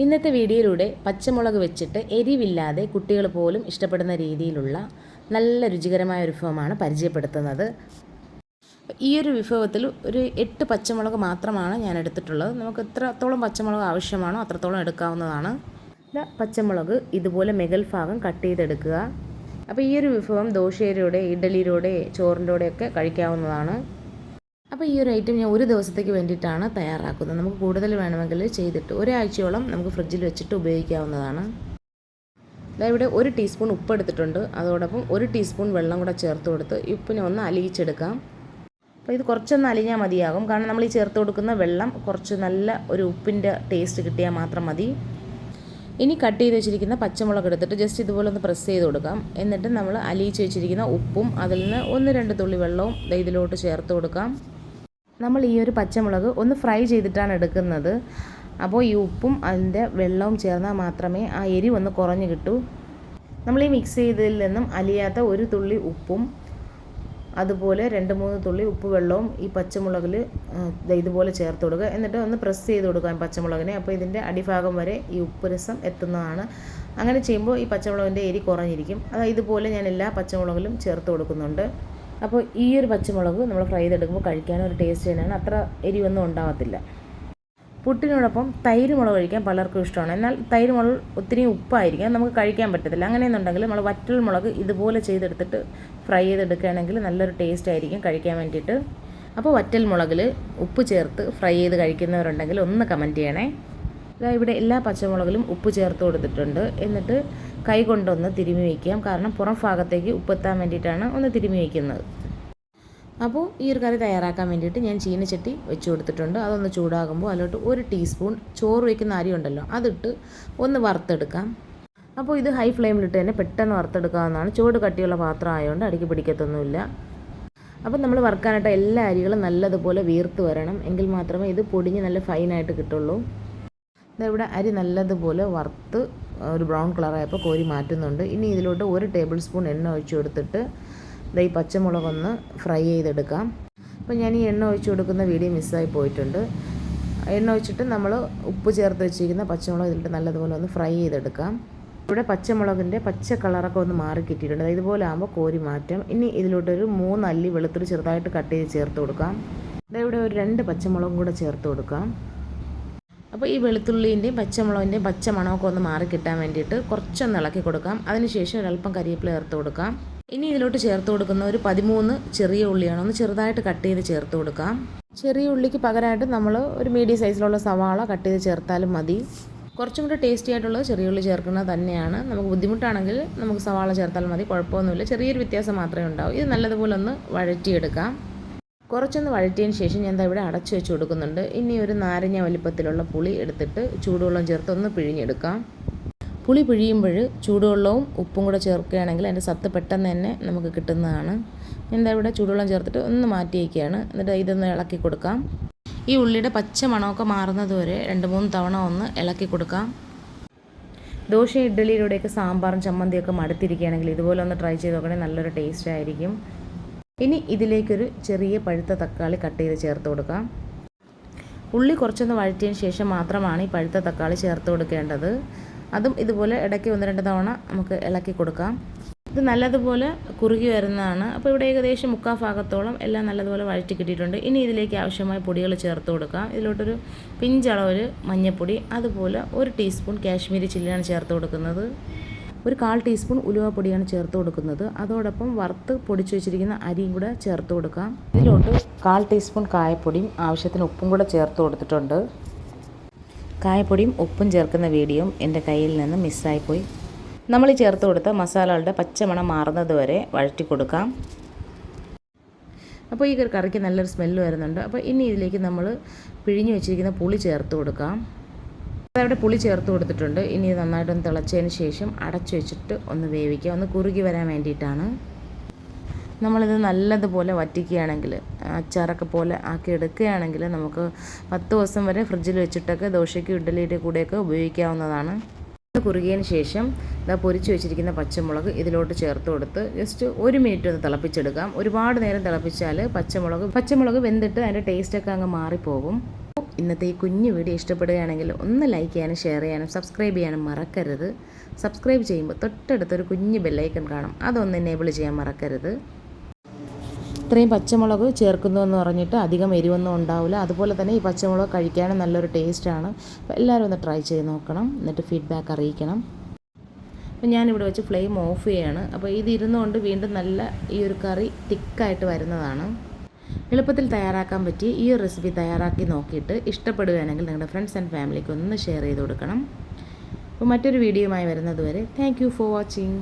ഇന്നത്തെ വീഡിയോയിലൂടെ പച്ചമുളക് വെച്ചിട്ട് എരിവില്ലാതെ കുട്ടികൾ പോലും ഇഷ്ടപ്പെടുന്ന രീതിയിലുള്ള നല്ല രുചികരമായ ഒരു വിഭവമാണ് പരിചയപ്പെടുത്തുന്നത്. ഈ ഒരു വിഭവത്തിൽ ഒരു എട്ട് പച്ചമുളക് മാത്രമാണ് ഞാൻ എടുത്തിട്ടുള്ളത്. നമുക്ക് എത്രത്തോളം പച്ചമുളക് ആവശ്യമാണോ അത്രത്തോളം എടുക്കാവുന്നതാണ്. പച്ചമുളക് ഇതുപോലെ മെകൽ ഭാഗം കട്ട് ചെയ്തെടുക്കുക. അപ്പോൾ ഈ ഒരു വിഭവം ദോശയിലൂടെ ഇഡലിയിലൂടെ ചോറിന്റെ കൂടെയൊക്കെ കഴിക്കാവുന്നതാണ്. അപ്പോൾ ഈ ഒരു ഐറ്റം ഞാൻ ഒരു ദിവസത്തേക്ക് വേണ്ടിയിട്ടാണ് തയ്യാറാക്കുന്നത്. നമുക്ക് കൂടുതൽ വേണമെങ്കിൽ ചെയ്തിട്ട് ഒരാഴ്ചയോളം നമുക്ക് ഫ്രിഡ്ജിൽ വെച്ചിട്ട് ഉപയോഗിക്കാവുന്നതാണ്. ഇവിടെ ഒരു ടീസ്പൂൺ ഉപ്പ് എടുത്തിട്ടുണ്ട്. അതോടൊപ്പം ഒരു ടീസ്പൂൺ വെള്ളം കൂടെ ചേർത്ത് കൊടുത്ത് ഉപ്പിനെ ഒന്ന് അലിയിച്ചെടുക്കാം. അപ്പോൾ ഇത് കുറച്ചൊന്ന് അലിഞ്ഞാൽ മതിയാകും. കാരണം നമ്മൾ ഈ ചേർത്ത് കൊടുക്കുന്ന വെള്ളം കുറച്ച് നല്ല ഒരു ഉപ്പിന്റെ ടേസ്റ്റ് കിട്ടിയാൽ മാത്രം മതി. ഇനി കട്ട് ചെയ്ത് വെച്ചിരിക്കുന്ന പച്ചമുളക് എടുത്തിട്ട് ജസ്റ്റ് ഇതുപോലെ ഒന്ന് പ്രസ് ചെയ്ത് കൊടുക്കാം. എന്നിട്ട് നമ്മൾ അലിയിച്ച് വെച്ചിരിക്കുന്ന ഉപ്പും അതിൽ നിന്ന് ഒന്ന് രണ്ട് തുള്ളി വെള്ളവും ഇതിലോട്ട് ചേർത്ത് കൊടുക്കാം. നമ്മൾ ഈ ഒരു പച്ചമുളക് ഒന്ന് ഫ്രൈ ചെയ്തിട്ടാണ് എടുക്കുന്നത്. അപ്പോൾ ഈ ഉപ്പും അതിന്റെ വെള്ളവും ചേർന്നാൽ മാത്രമേ ആ എരിവ് ഒന്ന് കുറഞ്ഞു കിട്ടൂ. നമ്മൾ ഈ മിക്സ് ചെയ്തതിൽ നിന്നും അലിയാത്ത ഒരു തുള്ളി ഉപ്പും അതുപോലെ രണ്ട് മൂന്ന് തുള്ളി ഉപ്പ് വെള്ളവും ഈ പച്ചമുളകിൽ ഇതുപോലെ ചേർത്ത് കൊടുക്കുക. എന്നിട്ട് ഒന്ന് പ്രസ് ചെയ്ത് കൊടുക്കാം പച്ചമുളകിനെ. അപ്പോൾ ഇതിന്റെ അടിഭാഗം വരെ ഈ ഉപ്പ് രസം എത്തുന്നതാണ്. അങ്ങനെ ചെയ്യുമ്പോൾ ഈ പച്ചമുളകിന്റെ എരി കുറഞ്ഞിരിക്കും. അത് ഇതുപോലെ ഞാൻ എല്ലാ പച്ചമുളകിലും ചേർത്ത് കൊടുക്കുന്നുണ്ട്. അപ്പോൾ ഈ ഒരു പച്ചമുളക് നമ്മൾ ഫ്രൈ ചെയ്തെടുക്കുമ്പോൾ കഴിക്കാനും ഒരു ടേസ്റ്റ് തന്നെയാണ്. അത്ര എരിവൊന്നും ഉണ്ടാകത്തില്ല പുട്ടിനോടൊപ്പം തൈര് മുളക് കഴിക്കാൻ പലർക്കും ഇഷ്ടമാണ്. എന്നാൽ തൈര് മുളക് ഒത്തിരി ഉപ്പായിരിക്കും. നമുക്ക് കഴിക്കാൻ പറ്റത്തില്ല. അങ്ങനെയെന്നുണ്ടെങ്കിൽ നമ്മൾ വറ്റൽ മുളക് ഇതുപോലെ ചെയ്തെടുത്തിട്ട് ഫ്രൈ ചെയ്തെടുക്കുകയാണെങ്കിൽ നല്ലൊരു ടേസ്റ്റ് ആയിരിക്കും കഴിക്കാൻ വേണ്ടിയിട്ട്. അപ്പോൾ വറ്റൽ മുളകിൽ ഉപ്പ് ചേർത്ത് ഫ്രൈ ചെയ്ത് കഴിക്കുന്നവരുണ്ടെങ്കിൽ ഒന്ന് കമന്റ് ചെയ്യണേ. ഇവിടെ എല്ലാ പച്ചമുളകിലും ഉപ്പ് ചേർത്ത് കൊടുത്തിട്ടുണ്ട്. എന്നിട്ട് കൈ കൊണ്ടൊന്ന് തിരുമി വയ്ക്കാം കാരണം പുറം ഭാഗത്തേക്ക് ഉപ്പെത്താൻ വേണ്ടിയിട്ടാണ് ഒന്ന് തിരുമി വയ്ക്കുന്നത് അപ്പോൾ ഈ ഒരു കറി തയ്യാറാക്കാൻ വേണ്ടിയിട്ട് ഞാൻ ചീനച്ചട്ടി വെച്ച് കൊടുത്തിട്ടുണ്ട്. അതൊന്ന് ചൂടാകുമ്പോൾ അതിലോട്ട് ഒരു ടീസ്പൂൺ ചോറ് വയ്ക്കുന്ന അരി ഉണ്ടല്ലോ അതിട്ട് ഒന്ന് വറുത്തെടുക്കാം. അപ്പോൾ ഇത് ഹൈ ഫ്ലെയിമിലിട്ട് തന്നെ പെട്ടെന്ന് വറുത്തെടുക്കാവുന്നതാണ്. ചൂട് കട്ടിയുള്ള പാത്രം ആയതുകൊണ്ട് അടിക്ക് പിടിക്കത്തൊന്നുമില്ല. അപ്പം നമ്മൾ വറുക്കാനായിട്ട് എല്ലാ അരികളും നല്ലതുപോലെ വീർത്ത് വരണം. എങ്കിൽ മാത്രമേ ഇത് പൊടിഞ്ഞ് നല്ല ഫൈനായിട്ട് കിട്ടുള്ളൂ. ഇവിടെ അരി നല്ലതുപോലെ വറുത്ത് ഒരു ബ്രൗൺ കളറായപ്പോൾ കോരി മാറ്റുന്നുണ്ട്. ഇനി ഇതിലോട്ട് ഒരു ടേബിൾ സ്പൂൺ എണ്ണ ഒഴിച്ചു കൊടുത്തിട്ട് ഈ പച്ചമുളകൊന്ന് ഫ്രൈ ചെയ്തെടുക്കാം. അപ്പോൾ ഞാൻ ഈ എണ്ണ ഒഴിച്ചു കൊടുക്കുന്ന വീഡിയോ മിസ്സായി പോയിട്ടുണ്ട്. എണ്ണ ഒഴിച്ചിട്ട് നമ്മൾ ഉപ്പ് ചേർത്ത് വെച്ചിരിക്കുന്ന പച്ചമുളക് ഇതിലിട്ട് നല്ലതുപോലെ ഒന്ന് ഫ്രൈ ചെയ്തെടുക്കാം. ഇവിടെ പച്ചമുളകിന്റെ പച്ച കളറൊക്കെ ഒന്ന് മാറി കിട്ടിയിട്ടുണ്ട്. ഇതുപോലെ ആകുമ്പോൾ കോരി മാറ്റാം. ഇനി ഇതിലോട്ടൊരു മൂന്ന് അല്ലി വെളുത്തുള്ളി ചെറുതായിട്ട് കട്ട് ചെയ്ത് ചേർത്ത് കൊടുക്കാം. ഇവിടെ ഒരു രണ്ട് പച്ചമുളകും കൂടെ ചേർത്ത് കൊടുക്കാം. അപ്പോൾ ഈ വെളുത്തുള്ളിന്റെയും പച്ചമുളകിന്റെയും പച്ച മണമൊക്കെ ഒന്ന് മാറി കിട്ടാൻ വേണ്ടിയിട്ട് കുറച്ചൊന്ന് ഇളക്കി കൊടുക്കാം. അതിനുശേഷം ഒരല്പം കരിവേപ്പില ചേർത്ത് കൊടുക്കാം. ഇനി ഇതിലോട്ട് ചേർത്ത് കൊടുക്കുന്ന ഒരു പതിമൂന്ന് ചെറിയ ഉള്ളിയാണ് ഒന്ന് ചെറുതായിട്ട് കട്ട് ചെയ്ത് ചേർത്ത് കൊടുക്കാം. ചെറിയ ഉള്ളിക്ക് പകരമായിട്ട് നമ്മൾ ഒരു മീഡിയം സൈസിലുള്ള സവാള കട്ട് ചെയ്ത് ചേർത്താലും മതി. കുറച്ചും കൂടെ ടേസ്റ്റി ആയിട്ടുള്ളത് ചെറിയ ഉള്ളി ചേർക്കുന്നത് തന്നെയാണ്. നമുക്ക് ബുദ്ധിമുട്ടാണെങ്കിൽ നമുക്ക് സവാള ചേർത്താലും മതി കുഴപ്പമൊന്നുമില്ല. ചെറിയൊരു വ്യത്യാസം മാത്രമേ ഉണ്ടാവൂ. ഇത് നല്ലതുപോലെ ഒന്ന് വഴറ്റിയെടുക്കാം. കുറച്ചൊന്ന് വഴറ്റിയതിന് ശേഷം ഞാൻ ഇവിടെ അടച്ചു വെച്ച് കൊടുക്കുന്നുണ്ട്. ഇനി ഒരു നാരങ്ങ വലിപ്പത്തിലുള്ള പുളി എടുത്തിട്ട് ചൂടുവെള്ളം ചേർത്ത് ഒന്ന് പിഴിഞ്ഞെടുക്കാം. പുളി പിഴിയുമ്പോൾ ചൂടുവെള്ളവും ഉപ്പും കൂടെ ചേർക്കുകയാണെങ്കിൽ അതിന്റെ സത്ത് പെട്ടെന്ന് തന്നെ നമുക്ക് കിട്ടുന്നതാണ്. എന്താ ഇവിടെ ചൂടുവെള്ളം ചേർത്തിട്ട് ഒന്ന് മാറ്റി വയ്ക്കുകയാണ് എന്നിട്ട് ഇതൊന്ന് ഇളക്കി കൊടുക്കാം. ഈ ഉള്ളിയുടെ പച്ച മണമൊക്കെ മാറുന്നത് വരെ രണ്ട് മൂന്ന് തവണ ഒന്ന് ഇളക്കി കൊടുക്കാം. ദോശ ഇഡ്ഡലിയിലൂടെയൊക്കെ സാമ്പാറും ചമ്മന്തിയൊക്കെ മടുത്തിരിക്കുകയാണെങ്കിൽ ഇതുപോലെ ഒന്ന് ട്രൈ ചെയ്ത് നോക്കണേ നല്ലൊരു ടേസ്റ്റ് ആയിരിക്കും. ഇനി ഇതിലേക്കൊരു ചെറിയ പഴുത്ത തക്കാളി കട്ട് ചെയ്ത് ചേർത്ത് കൊടുക്കാം. ഉള്ളി കുറച്ചൊന്ന് വഴറ്റിയതിന് ശേഷം മാത്രമാണ് ഈ പഴുത്ത തക്കാളി ചേർത്ത് കൊടുക്കേണ്ടത്. അതും ഇതുപോലെ ഇടയ്ക്ക് ഒന്ന് രണ്ട് തവണ നമുക്ക് ഇളക്കി കൊടുക്കാം. ഇത് നല്ലതുപോലെ കുറുകി വരുന്നതാണ്. അപ്പോൾ ഇവിടെ ഏകദേശം മുക്കാൽ ഭാഗത്തോളം എല്ലാം നല്ലതുപോലെ വഴറ്റി കിട്ടിയിട്ടുണ്ട്. ഇനി ഇതിലേക്ക് ആവശ്യമായ പൊടികൾ ചേർത്ത് കൊടുക്കാം. ഇതിലോട്ടൊരു പിഞ്ചളവിൽ മഞ്ഞൾപ്പൊടി അതുപോലെ ഒരു ടീസ്പൂൺ കാശ്മീരി ചില്ലിയാണ് ചേർത്ത് കൊടുക്കുന്നത്. ഒരു കാൽ ടീസ്പൂൺ ഉലുവപ്പൊടിയാണ് ചേർത്ത് കൊടുക്കുന്നത്. അതോടൊപ്പം വറുത്ത് പൊടിച്ചു വെച്ചിരിക്കുന്ന അരിയും കൂടെ ചേർത്ത് കൊടുക്കാം. ഇതിലോട്ട് കാൽ ടീസ്പൂൺ കായപ്പൊടിയും ആവശ്യത്തിന് ഉപ്പും കൂടെ ചേർത്ത് കൊടുത്തിട്ടുണ്ട്. കായപ്പൊടിയും ഉപ്പും ചേർക്കുന്ന വീഡിയോ എന്റെ കയ്യിൽ നിന്ന് മിസ്സായിപ്പോയി. നമ്മൾ ഈ ചേർത്ത് കൊടുത്ത മസാലകളുടെ പച്ചമണം മാറുന്നത് വരെ വഴറ്റി കൊടുക്കാം. അപ്പോൾ ഈ കറിക്ക് നല്ലൊരു സ്മെല്ല് വരുന്നുണ്ട്. അപ്പോൾ ഇനി ഇതിലേക്ക് നമ്മൾ പിഴിഞ്ഞു വെച്ചിരിക്കുന്ന പുളി ചേർത്ത് കൊടുക്കാം. അതവിടെ പുളി ചേർത്ത് കൊടുത്തിട്ടുണ്ട്. ഇനി നന്നായിട്ടൊന്ന് തിളച്ചതിന് ശേഷം അടച്ചു വെച്ചിട്ട് ഒന്ന് വേവിക്കുക. ഒന്ന് കുറുകി വരാൻ വേണ്ടിയിട്ടാണ്. നമ്മളിത് നല്ലതുപോലെ വറ്റിക്കുകയാണെങ്കിൽ അച്ചാറൊക്കെ പോലെ ആക്കി എടുക്കുകയാണെങ്കിൽ നമുക്ക് പത്ത് ദിവസം വരെ ഫ്രിഡ്ജിൽ വെച്ചിട്ടൊക്കെ ദോശയ്ക്ക് ഇഡ്ഡലിയുടെ കൂടെയൊക്കെ ഉപയോഗിക്കാവുന്നതാണ്. കുറുകിയതിന് ശേഷം ഇതാ പൊരിച്ച് വെച്ചിരിക്കുന്ന പച്ചമുളക് ഇതിലോട്ട് ചേർത്ത് കൊടുത്ത് ജസ്റ്റ് ഒരു മിനിറ്റ് ഒന്ന് തിളപ്പിച്ചെടുക്കാം. ഒരുപാട് നേരം തിളപ്പിച്ചാൽ പച്ചമുളക് പച്ചമുളക് വെന്തിട്ട് അതിന്റെ ടേസ്റ്റൊക്കെ അങ്ങ് മാറിപ്പോകും. ഇന്നത്തെ ഈ കുഞ്ഞു വീഡിയോ ഇഷ്ടപ്പെടുകയാണെങ്കിൽ ഒന്ന് ലൈക്ക് ചെയ്യാനും ഷെയർ ചെയ്യാനും സബ്സ്ക്രൈബ് ചെയ്യാനും മറക്കരുത്. സബ്സ്ക്രൈബ് ചെയ്യുമ്പോൾ തൊട്ടടുത്തൊരു കുഞ്ഞു ബെല്ലൈക്കൺ കാണും. അതൊന്ന് എനേബിൾ ചെയ്യാൻ മറക്കരുത്. ഇത്രയും പച്ചമുളക് ചേർക്കുന്നു എന്ന് പറഞ്ഞിട്ട് അധികം എരിവൊന്നും ഉണ്ടാവില്ല. അതുപോലെ തന്നെ ഈ പച്ചമുളക് കഴിക്കാനും നല്ലൊരു ടേസ്റ്റാണ് അപ്പോൾ എല്ലാവരും ഒന്ന് ട്രൈ ചെയ്ത് നോക്കണം. എന്നിട്ട് ഫീഡ്ബാക്ക് അറിയിക്കണം. അപ്പോൾ ഞാനിവിടെ വെച്ച് ഫ്ലെയിം ഓഫ് ചെയ്യാണ്. അപ്പോൾ ഇതിരുന്നുകൊണ്ട് വീണ്ടും നല്ല ഈ ഒരു കറി തിക്കായിട്ട് വരുന്നതാണ്. എളുപ്പത്തിൽ തയ്യാറാക്കാൻ പറ്റി ഈ ഒരു റെസിപ്പി തയ്യാറാക്കി നോക്കിയിട്ട് ഇഷ്ടപ്പെടുകയാണെങ്കിൽ നിങ്ങളുടെ ഫ്രണ്ട്സ് ആൻഡ് ഫാമിലിക്ക് ഒന്ന് ഷെയർ ചെയ്ത് കൊടുക്കണം. അപ്പോൾ മറ്റൊരു വീഡിയോയുമായി വരുന്നതുവരെ താങ്ക് ഫോർ വാച്ചിങ്